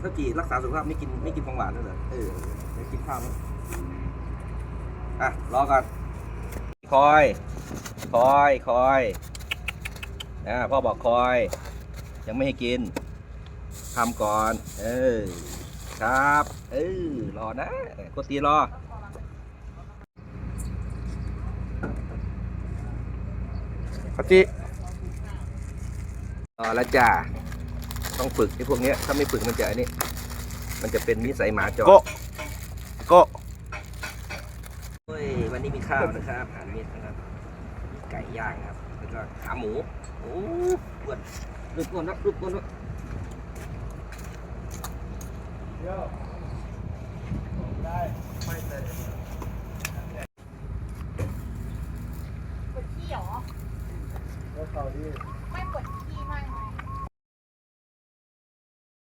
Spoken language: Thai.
ถ้าจีรักษาสุขภาพไม่กินไม่กินของหวานด้วยเหรอเออไม่กินข้าวมั้งอะรอก่อนคอยคอยคอยอ่าพ่อบอกคอย ยังไม่ให้กินทำก่อน เออ ครับ เออ รอนะกดตีรอขอจิรอแล้วจ้า ต้องฝึกไอ้พวกเนี้ยถ้าไม่ฝึกมันจะอันนี้ มันจะเป็นนิสัยหมาจอโก็ก็วันนี้มีข้าวนะครับอาหารเม็ดนะครับมีไก่ย่างครับ แล้วก็ขาหมูโอ้อ้วดรูปอ้วนนะรูปอ้วนนะปวดขี้หรอ ไม่ปวด